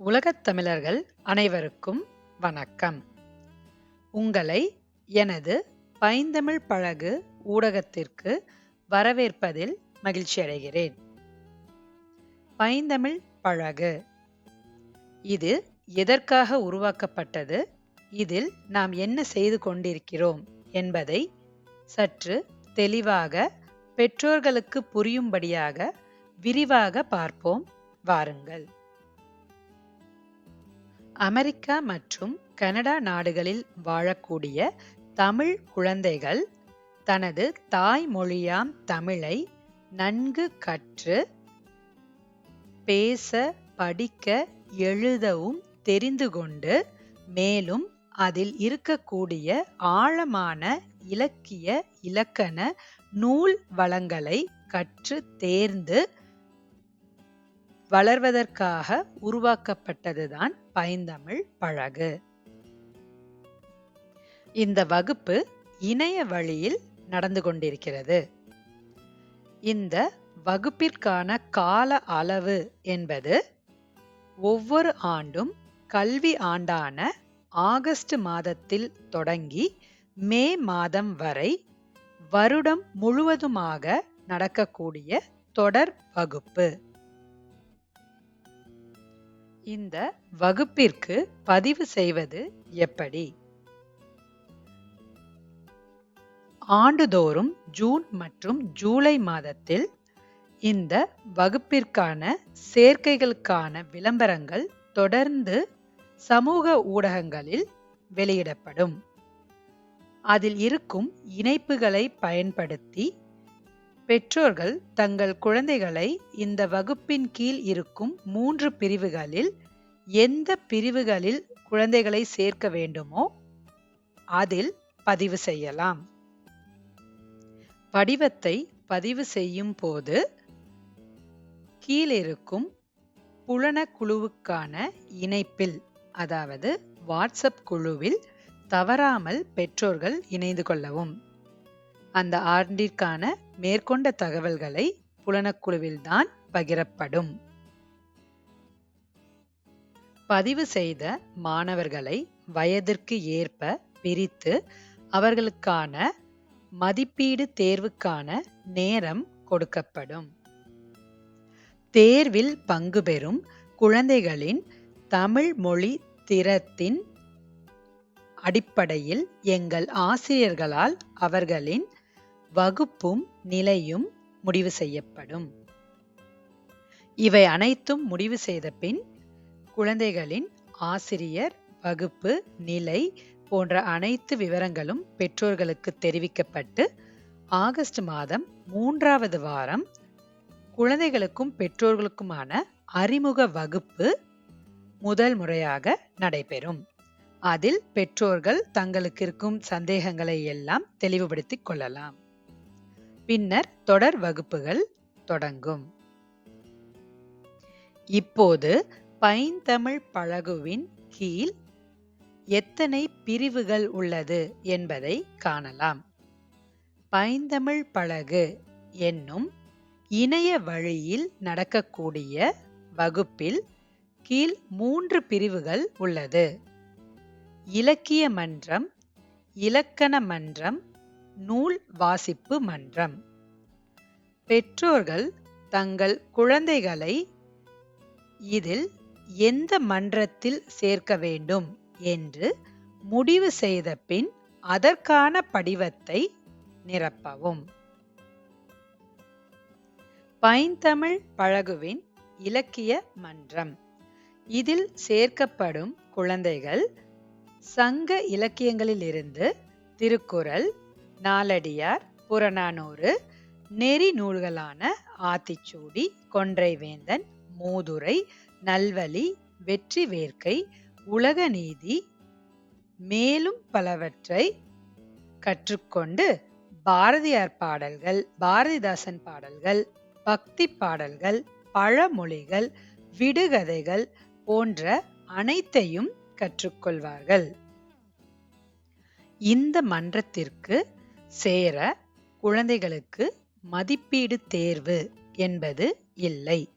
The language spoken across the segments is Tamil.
உலகத் தமிழர்கள் அனைவருக்கும் வணக்கம். உங்களை எனது பைந்தமிழ் பழகு ஊடகத்திற்கு வரவேற்பதில் மகிழ்ச்சி அடைகிறேன். பைந்தமிழ் பழகு. இது எதற்காக உருவாக்கப்பட்டது? இதில் நாம் என்ன செய்து கொண்டிருக்கிறோம் என்பதை சற்று தெளிவாக பெற்றோர்களுக்கு புரியும்படியாக விரிவாக பார்ப்போம். வாருங்கள். அமெரிக்கா மற்றும் கனடா நாடுகளில் வாழக்கூடிய தமிழ் குழந்தைகள் தனது தாய்மொழியாம் தமிழை நன்கு கற்று பேச படிக்க எழுதவும் தெரிந்து கொண்டு மேலும் அதில் இருக்கக்கூடிய ஆழமான இலக்கிய இலக்கண நூல் வளங்களை கற்று தேர்ந்து வளர்வதற்காக உருவாக்கப்பட்டதுதான் பைந்தமிழ் பழகு. இந்த வகுப்பு இணைய வழியில் நடந்து கொண்டிருக்கிறது. இந்த வகுப்பிற்கான கால அளவு என்பது ஒவ்வொரு ஆண்டும் கல்வி ஆண்டான ஆகஸ்ட் மாதத்தில் தொடங்கி மே மாதம் வரை வருடம் முழுவதுமாக நடக்கக்கூடிய தொடர் வகுப்பு. இந்த வகுப்பிற்கு பதிவு செய்வது எப்படி? ஆண்டுதோறும் ஜூன் மற்றும் ஜூலை மாதத்தில் இந்த வகுப்பிற்கான சேர்க்கைகளுக்கான விளம்பரங்கள் தொடர்ந்து சமூக ஊடகங்களில் வெளியிடப்படும். அதில் இருக்கும் இணைப்புகளை பயன்படுத்தி பெற்றோர்கள் தங்கள் குழந்தைகளை இந்த வகுப்பின் கீழ் இருக்கும் மூன்று பிரிவுகளில் எந்த பிரிவுகளில் குழந்தைகளை சேர்க்க வேண்டுமோ அதில் பதிவு செய்யலாம். படிவத்தை பதிவு செய்யும் போது கீழிருக்கும் புலனக்குழுவுக்கான இணைப்பில் அதாவது வாட்ஸ்அப் குழுவில் தவறாமல் பெற்றோர்கள் இணைந்து கொள்ளவும். அந்த ஆண்டிற்கான மேற்கொண்ட தகவல்களை புலனக்குழுவில்தான் பகிரப்படும். பதிவு செய்த மாணவர்களை வயதிற்கு ஏற்ப பிரித்து அவர்களுக்கான மதிப்பீடு தேர்வுக்கான நேரம் கொடுக்கப்படும். தேர்வில் பங்கு பெறும் குழந்தைகளின் தமிழ் மொழி திறத்தின் அடிப்படையில் எங்கள் ஆசிரியர்களால் அவர்களின் வகுப்பும் நிலையும் முடிவு செய்யப்படும். இவை அனைத்தும் முடிவு செய்த பின் குழந்தைகளின் ஆசிரியர் வகுப்பு நிலை போன்ற அனைத்து விவரங்களும் பெற்றோர்களுக்கு தெரிவிக்கப்பட்டு ஆகஸ்ட் மாதம் மூன்றாவது வாரம் குழந்தைகளுக்கும் பெற்றோர்களுக்குமான அறிமுக வகுப்பு முதல் முறையாக நடைபெறும். அதில் பெற்றோர்கள் தங்களுக்கு இருக்கும் சந்தேகங்களை எல்லாம் தெளிவுபடுத்திக் கொள்ளலாம். பின்னர் தொடர் வகுப்புகள் தொடங்கும். இப்போது பைந்தமிழ் பழகுவின் கீழ் எத்தனை பிரிவுகள் உள்ளது என்பதை காணலாம். பைந்தமிழ் பழகு என்னும் இணைய வழியில் நடக்கக்கூடிய வகுப்பில் கீழ் மூன்று பிரிவுகள் உள்ளது. இலக்கிய மன்றம் இலக்கண மன்றம் நூல் வாசிப்பு மன்றம். பெற்றோர்கள் தங்கள் குழந்தைகளை இதில் எந்த மன்றத்தில் சேர்க்க வேண்டும் என்று முடிவு செய்த பின் அதற்கான படிவத்தை நிரப்பவும். பைந்தமிழ் பழகுவின் இலக்கிய மன்றம். இதில் சேர்க்கப்படும் குழந்தைகள் சங்க இலக்கியங்களிலிருந்து திருக்குறள் நாலடியார் புறநானூறு நெறி நூல்களான ஆத்திச்சூடி கொன்றைவேந்தன் மூதுரை நல்வழி வெற்றி வேர்க்கை உலக நீதி மேலும் பலவற்றை கற்றுக்கொண்டு பாரதியார் பாடல்கள் பாரதிதாசன் பாடல்கள் பக்தி பாடல்கள் பழமொழிகள் விடுகதைகள் போன்ற அனைத்தையும் கற்றுக்கொள்வார்கள். இந்த மன்றத்திற்கு சேர குழந்தைகளுக்கு மதிப்பீடு தேர்வு என்பது இல்லை.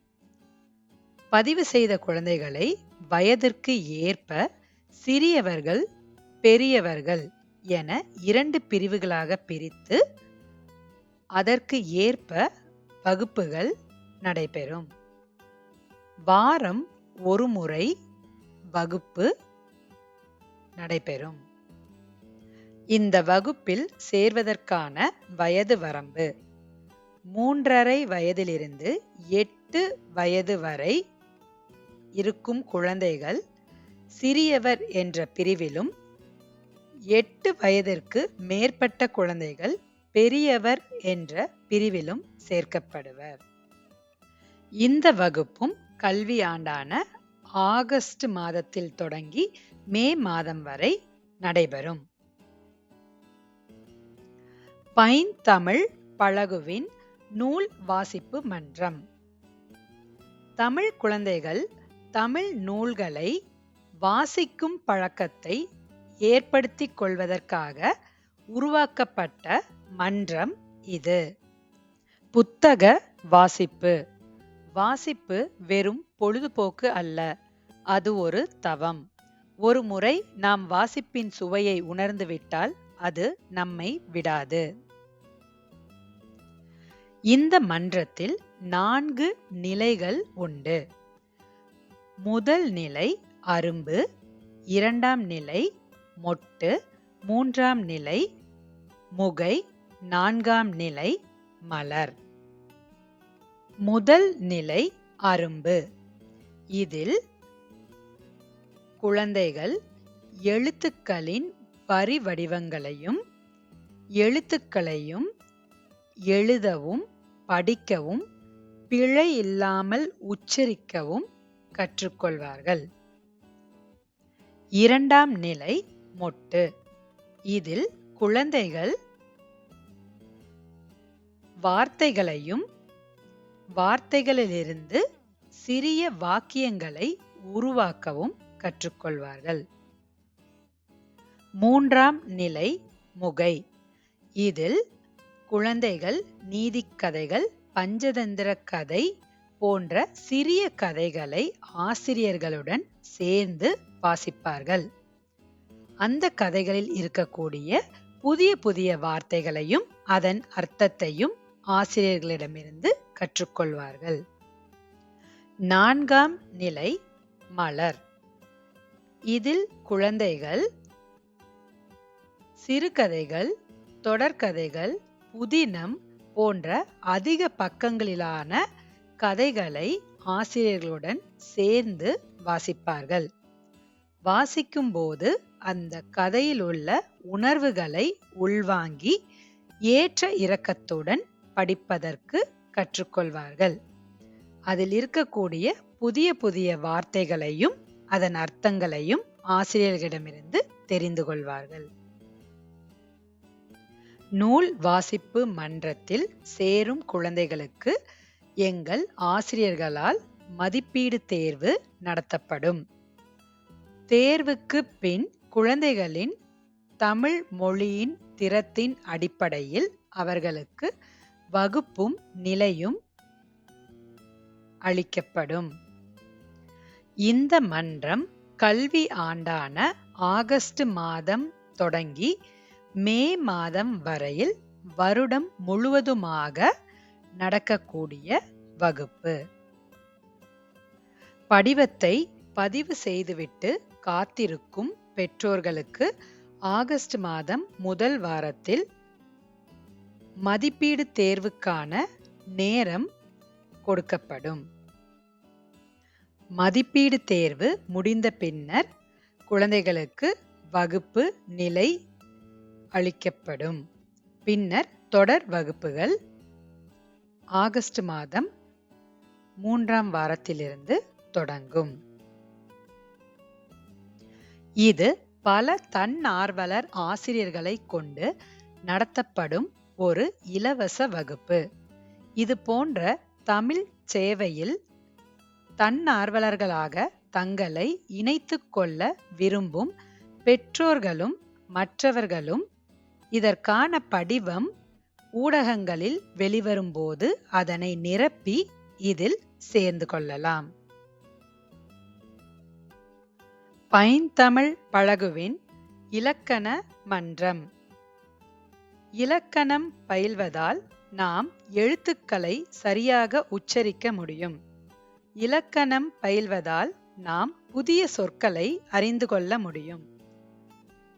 பதிவு செய்த குழந்தைகளை வயதிற்கு ஏற்ப சிறியவர்கள் பெரியவர்கள் என இரண்டு பிரிவுகளாக பிரித்து அதற்கு ஏற்ப வகுப்புகள் நடைபெறும். வாரம் ஒரு முறை வகுப்பு நடைபெறும். இந்த வகுப்பில் சேர்வதற்கான வயது வரம்பு. மூன்றரை வயதிலிருந்து எட்டு வயது வரை இருக்கும் குழந்தைகள் சிறியவர் என்ற பிரிவிலும் எட்டு வயதிற்கு மேற்பட்ட குழந்தைகள் பெரியவர் என்ற பிரிவிலும் சேர்க்கப்படுவர். இந்த வகுப்பும் கல்வி ஆண்டான ஆகஸ்ட் மாதத்தில் தொடங்கி மே மாதம் வரை நடைபெறும். பைந்தமிழ் பழகுவின் நூல் வாசிப்பு மன்றம். தமிழ் குழந்தைகள் தமிழ் நூல்களை வாசிக்கும் பழக்கத்தை ஏற்படுத்திக் கொள்வதற்காக உருவாக்கப்பட்ட மன்றம் இது. புத்தக வாசிப்பு. வாசிப்பு வெறும் பொழுதுபோக்கு அல்ல அது ஒரு தவம். ஒரு முறை நாம் வாசிப்பின் சுவையை உணர்ந்துவிட்டால் அது நம்மை விடாது. இந்த மன்றத்தில் நான்கு நிலைகள் உண்டு. முதல் நிலை அரும்பு இரண்டாம் நிலை மொட்டு மூன்றாம் நிலை முகை நான்காம் நிலை மலர். முதல் நிலை அரும்பு. இதில் குழந்தைகள் எழுத்துக்களின் பரிவடிவங்களையும் எழுத்துக்களையும் எழுதவும் படிக்கவும் பிழை இல்லாமல் உச்சரிக்கவும் கற்றுக்கொள்வார்கள். இரண்டாம் நிலை மொட்டு. இதில் குழந்தைகள் வார்த்தைகளையும் வார்த்தைகளிலிருந்து சிறிய வாக்கியங்களை உருவாக்கவும் கற்றுக்கொள்வார்கள். மூன்றாம் நிலை முகை. இதில் குழந்தைகள் நீதிக்கதைகள் பஞ்சதந்திர கதை போன்ற சிறிய கதைகளை ஆசிரியர்களுடன் சேர்ந்து வாசிப்பார்கள். அந்த கதைகளில் இருக்கக்கூடிய புதிய புதிய வார்த்தைகளையும் அதன் அர்த்தத்தையும் ஆசிரியர்களிடமிருந்து கற்றுக்கொள்வார்கள். நான்காம் நிலை மலர். இதில் குழந்தைகள் சிறுகதைகள் தொடர்கதைகள் புதினம் போன்ற அதிக பக்கங்களிலான கதைகளை ஆசிரியர்களுடன் சேர்ந்து வாசிப்பார்கள். வாசிக்கும் போது அந்த கதையில் உள்ள உணர்வுகளை உள்வாங்கி ஏற்ற இரக்கத்துடன் படிப்பதற்கு கற்றுக்கொள்வார்கள். அதில் இருக்கக்கூடிய புதிய புதிய வார்த்தைகளையும் அதன் அர்த்தங்களையும் ஆசிரியர்களிடமிருந்து தெரிந்து கொள்வார்கள். நூல் வாசிப்பு மன்றத்தில் சேரும் குழந்தைகளுக்கு எங்கள் ஆசிரியர்களால் மதிப்பீடு தேர்வு நடத்தப்படும். தேர்வுக்கு பின் குழந்தைகளின் தமிழ் மொழியின் திறத்தின் அடிப்படையில் அவர்களுக்கு வகுப்பும் நிலையும் அளிக்கப்படும். இந்த மன்றம் கல்வி ஆண்டான ஆகஸ்ட் மாதம் தொடங்கி மே மாதம் வரையில் வருடம் முழுவதுமாக நடக்கக்கூடிய வகுப்பு. படிவத்தை பதிவு செய்துவிட்டு காத்திருக்கும் பெற்றோர்களுக்கு ஆகஸ்ட் மாதம் முதல் வாரத்தில் மதிப்பீடு தேர்வுக்கான நேரம் கொடுக்கப்படும். மதிப்பீடு தேர்வு முடிந்த பின்னர் குழந்தைகளுக்கு வகுப்பு நிலை அளிக்கப்படும். பின்னர் தொடர் வகுப்புகள். ஆகஸ்ட் மாதம் மூன்றாம் வாரத்திலிருந்து தொடங்கும். இது பல தன்னார்வலர் ஆசிரியர்களை கொண்டு நடத்தப்படும் ஒரு இலவச வகுப்பு. இது போன்ற தமிழ் சேவையில் தன்னார்வலர்களாக தங்களை இணைத்து கொள்ள விரும்பும் பெற்றோர்களும் மற்றவர்களும் இதற்கான படிவம் ஊடகங்களில் வெளிவரும்போது அதனை நிரப்பி இதில் சேர்ந்து கொள்ளலாம். பைந்தமிழ் பழகுவின் இலக்கண மன்றம். இலக்கணம் பயில்வதால் நாம் எழுத்துக்களை சரியாக உச்சரிக்க முடியும். இலக்கணம் பயில்வதால் நாம் புதிய சொற்களை அறிந்து கொள்ள முடியும்.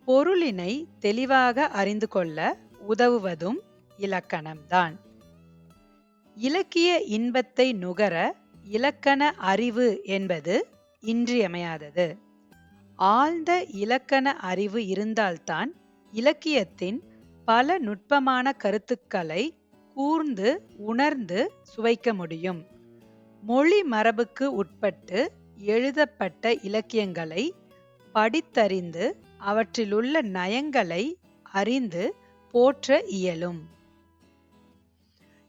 பொருளினை தெளிவாக அறிந்து கொள்ள உதவுவதும் இலக்கணம்தான். இலக்கிய இன்பத்தை நுகர இலக்கண அறிவு என்பது இன்றியமையாதது. ஆழ்ந்த இலக்கண அறிவு இருந்தால்தான் இலக்கியத்தின் பல நுட்பமான கருத்துக்களை கூர்ந்து உணர்ந்து சுவைக்க முடியும். மொழி மரபுக்கு உட்பட்டு எழுதப்பட்ட இலக்கியங்களை படித்தறிந்து அவற்றிலுள்ள நயங்களை அறிந்து போற்ற இயலும்.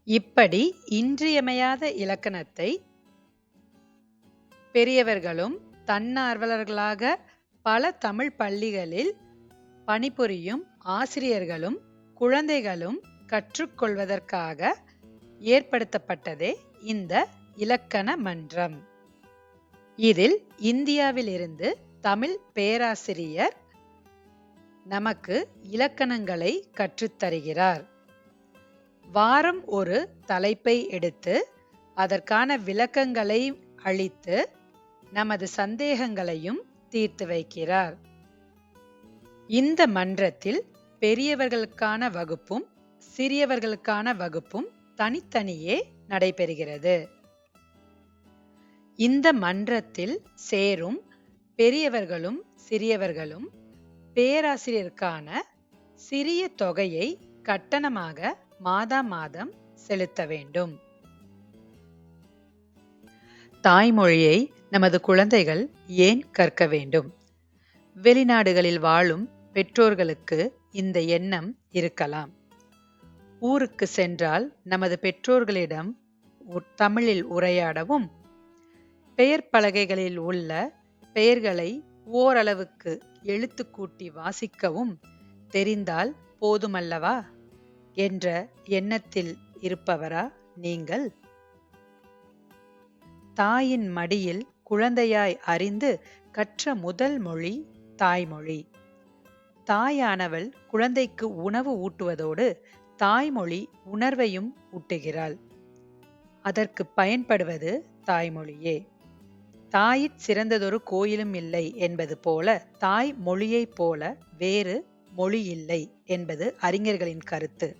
இப்படி இன்றியமையாத இலக்கணத்தை பெரியவர்களும் தன்னார்வலர்களாக பல தமிழ் பள்ளிகளில் பணிபுரியும் ஆசிரியர்களும் குழந்தைகளும் கற்றுக்கொள்வதற்காக ஏற்படுத்தப்பட்டதே இந்த இலக்கண மன்றம். இதில் இந்தியாவிலிருந்து தமிழ் பேராசிரியர் நமக்கு இலக்கணங்களை கற்றுத்தருகிறார். வாரம் ஒரு தலைப்பை எடுத்து அதற்கான விளக்கங்களை அளித்து நமது சந்தேகங்களையும் தீர்த்து வைக்கிறார். இந்த மன்றத்தில் பெரியவர்களுக்கான வகுப்பும் சிறியவர்களுக்கான வகுப்பும் தனித்தனியே நடைபெறுகிறது. இந்த மன்றத்தில் சேரும் பெரியவர்களும் சிறியவர்களும் பேராசிரியருக்கான சிறிய தொகையை கட்டணமாக மாதா மாதம் செலுத்த வேண்டும். தாய்மொழியை நமது குழந்தைகள் ஏன் கற்க வேண்டும்? வெளிநாடுகளில் வாழும் பெற்றோர்களுக்கு இந்த எண்ணம் இருக்கலாம். ஊருக்கு சென்றால் நமது பெற்றோர்களிடம் தமிழில் உரையாடவும் பெயர் பலகைகளில் உள்ள பெயர்களை ஓரளவுக்கு எழுத்துக்கூட்டி வாசிக்கவும் தெரிந்தால் போதுமல்லவா? என்ற எண்ணத்தில் இருப்பவரா நீங்கள்? தாயின் மடியில் குழந்தையாய் அறிந்து கற்ற முதல் மொழி தாய்மொழி. தாயானவள் குழந்தைக்கு உணவு ஊட்டுவதோடு தாய்மொழி உணர்வையும் ஊட்டுகிறாள். அதற்கு பயன்படுவது தாய்மொழியே. தாயிற் சிறந்ததொரு கோயிலும் இல்லை என்பது போல தாய் மொழியைப் போல வேறு மொழி இல்லை என்பது அறிஞர்களின் கருத்து.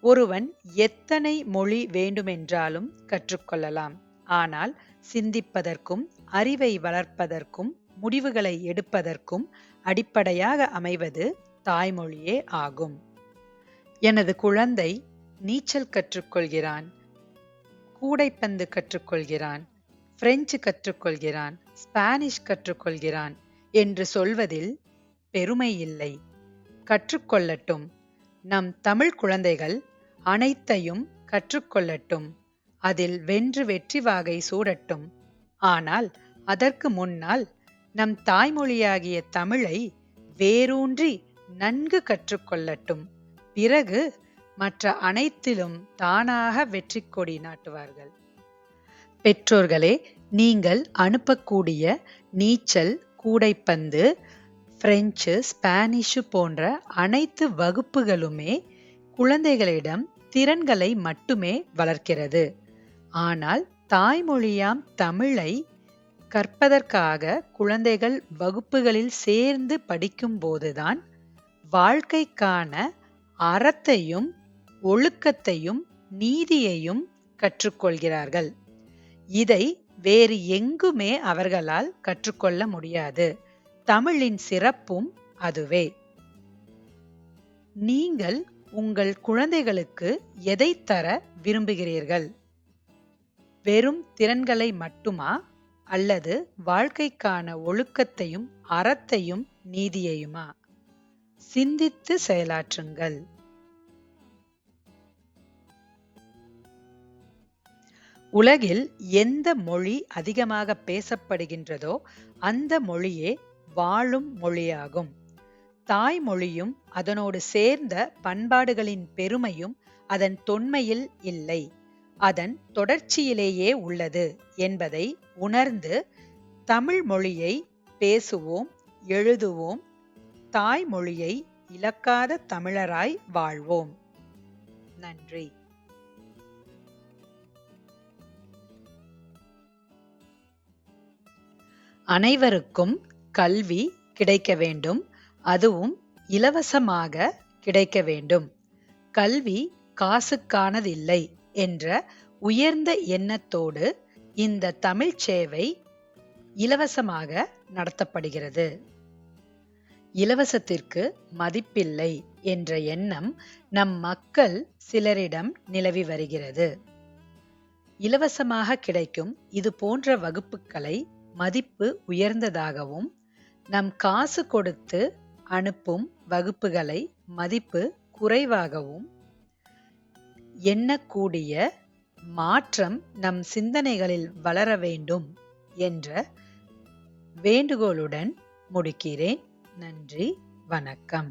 ஒருவன் எத்தனை மொழி வேண்டுமென்றாலும் கற்றுக்கொள்ளலாம். ஆனால் சிந்திப்பதற்கும் அறிவை வளர்ப்பதற்கும் முடிவுகளை எடுப்பதற்கும் அடிப்படையாக அமைவது தாய்மொழியே ஆகும். எனது குழந்தை நீச்சல் கற்றுக்கொள்கிறான் கூடைப்பந்து கற்றுக்கொள்கிறான் பிரெஞ்சு கற்றுக்கொள்கிறான் ஸ்பானிஷ் கற்றுக்கொள்கிறான் என்று சொல்வதில் பெருமை இல்லை கற்றுக்கொள்ளட்டும். நம் தமிழ் குழந்தைகள் அனைத்தையும் கற்றுக்கொள்ளட்டும். அதில் வென்று வெற்றி வாகை சூடட்டும். ஆனால் அதற்கு முன்னால் நம் தாய்மொழியாகிய தமிழை வேரூன்றி நன்கு கற்றுக்கொள்ளட்டும். பிறகு மற்ற அனைத்திலும் தானாக வெற்றி கொடி நாட்டுவார்கள். பெற்றோர்களே நீங்கள் அனுப்பக்கூடிய நீச்சல் கூடைப்பந்து பிரெஞ்சு ஸ்பானிஷு போன்ற அனைத்து வகுப்புகளுமே குழந்தைகளிடம் திறன்களை மட்டுமே வளர்க்கிறது. ஆனால் தாய்மொழியாம் தமிழை கற்பதற்காக குழந்தைகள் வகுப்புகளில் சேர்ந்து படிக்கும்போதுதான் வாழ்க்கைக்கான அறத்தையும் ஒழுக்கத்தையும் நீதியையும் கற்றுக்கொள்கிறார்கள். இதை வேறு எங்குமே அவர்களால் கற்றுக்கொள்ள முடியாது. தமிழின் சிறப்பும் அதுவே. நீங்கள் உங்கள் குழந்தைகளுக்கு எதை தர விரும்புகிறீர்கள்? வெறும் திறன்களை மட்டுமா? அல்லது வாழ்க்கைக்கான ஒழுக்கத்தையும் அறத்தையும் நீதியையுமா? சிந்தித்து செயலாற்றுங்கள். உலகில் எந்த மொழி அதிகமாக பேசப்படுகின்றதோ அந்த மொழியே வாழும் மொழியாகும். தாய்மொழியும் அதனோடு சேர்ந்த பண்பாடுகளின் பெருமையும் அதன் தொன்மையில் இல்லை. அதன் தொடர்ச்சியிலேயே உள்ளது என்பதை உணர்ந்து தமிழ் மொழியை பேசுவோம் எழுதுவோம் தாய்மொழியை இழக்காத தமிழராய் வாழ்வோம். நன்றி. அனைவருக்கும் கல்வி கிடைக்க வேண்டும் அதுவும் இலவசமாக கிடைக்க வேண்டும். கல்வி காசுக்கானதில்லை என்ற உயர்ந்த எண்ணத்தோடு இந்த தமிழ் சேவை இலவசமாக நடத்தப்படுகிறது. இலவசத்திற்கு மதிப்பில்லை என்ற எண்ணம் நம் மக்கள் சிலரிடம் நிலவி வருகிறது. இலவசமாக கிடைக்கும் இது போன்ற வகுப்புகளை மதிப்பு உயர்ந்ததாகவும் நம் காசு கொடுத்து அனுப்பும் வகுப்புகளை மதிப்பு குறைவாகவும் எண்ணக்கூடிய மாற்றம் நம் சிந்தனைகளில் வளர வேண்டும் என்ற வேண்டுகோளுடன் முடிக்கிறேன். நன்றி வணக்கம்.